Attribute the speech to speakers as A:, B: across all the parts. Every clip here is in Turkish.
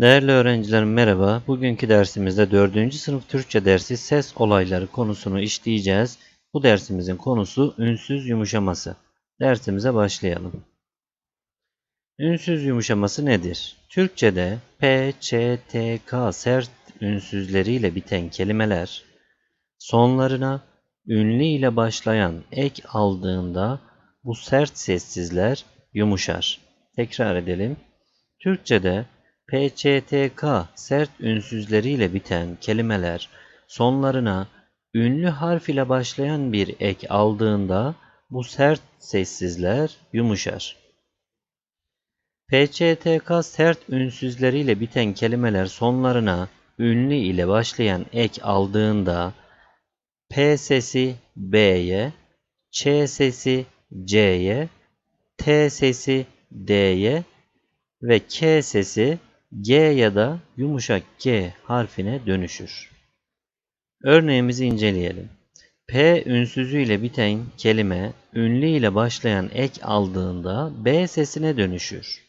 A: Değerli öğrencilerim merhaba. Bugünkü dersimizde 4. sınıf Türkçe dersi ses olayları konusunu işleyeceğiz. Bu dersimizin konusu ünsüz yumuşaması. Dersimize başlayalım. Ünsüz yumuşaması nedir? Türkçe'de P, Ç, T, K sert ünsüzleriyle biten kelimeler sonlarına ünlü ile başlayan ek aldığında bu sert sessizler yumuşar. Tekrar edelim. Türkçe'de PÇTK sert ünsüzleriyle biten kelimeler sonlarına ünlü harf ile başlayan bir ek aldığında bu sert sessizler yumuşar. PÇTK sert ünsüzleriyle biten kelimeler sonlarına ünlü ile başlayan ek aldığında P sesi B'ye, Ç sesi C'ye, T sesi D'ye ve K sesi G ya da yumuşak G harfine dönüşür. Örneğimizi inceleyelim. P ünsüzü ile biten kelime ünlü ile başlayan ek aldığında B sesine dönüşür.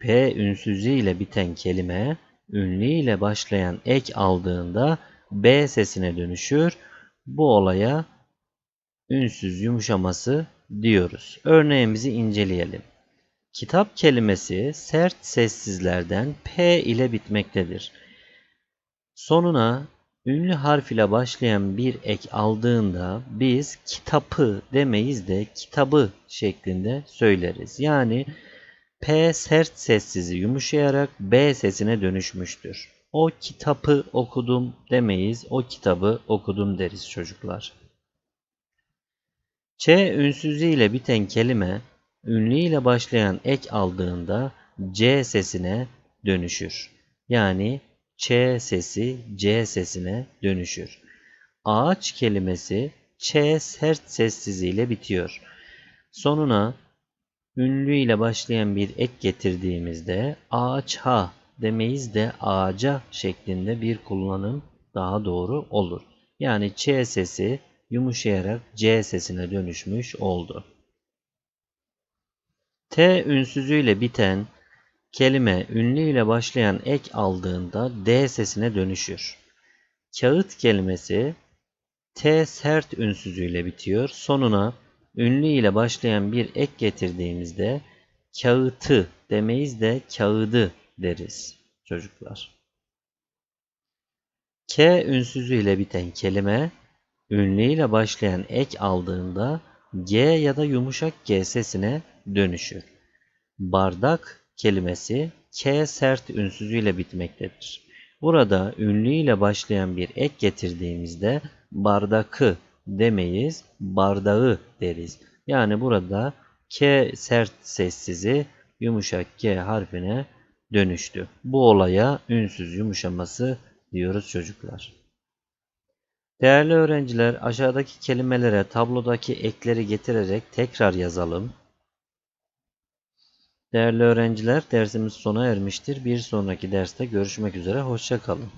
A: P ünsüzü ile biten kelime ünlü ile başlayan ek aldığında B sesine dönüşür. Bu olaya ünsüz yumuşaması diyoruz. Örneğimizi inceleyelim. Kitap kelimesi sert sessizlerden P ile bitmektedir. Sonuna ünlü harf ile başlayan bir ek aldığında biz kitapı demeyiz de kitabı şeklinde söyleriz. Yani P sert sessizi yumuşayarak B sesine dönüşmüştür. O kitabı okudum demeyiz, o kitabı okudum deriz çocuklar. Ç ünsüzü ile biten kelime ünlü ile başlayan ek aldığında C sesine dönüşür. Yani Ç sesi C sesine dönüşür. Ağaç kelimesi Ç sert sessiziyle bitiyor. Sonuna ünlü ile başlayan bir ek getirdiğimizde ağaç ha demeyiz de ağaca şeklinde bir kullanım daha doğru olur. Yani Ç sesi yumuşayarak C sesine dönüşmüş oldu. T ünsüzüyle biten kelime ünlü ile başlayan ek aldığında D sesine dönüşür. Kağıt kelimesi T sert ünsüzüyle bitiyor. Sonuna ünlü ile başlayan bir ek getirdiğimizde kağıtı demeyiz de kağıdı deriz çocuklar. K ünsüzüyle biten kelime ünlü ile başlayan ek aldığında G ya da yumuşak G sesine dönüşür. Bardak kelimesi K sert ünsüzüyle bitmektedir. Burada ünlü ile başlayan bir ek getirdiğimizde bardakı demeyiz, bardağı deriz. Yani burada K sert sessizi yumuşak G harfine dönüştü. Bu olaya ünsüz yumuşaması diyoruz çocuklar. Değerli öğrenciler aşağıdaki kelimelere tablodaki ekleri getirerek tekrar yazalım. Değerli öğrenciler dersimiz sona ermiştir. Bir sonraki derste görüşmek üzere. Hoşçakalın.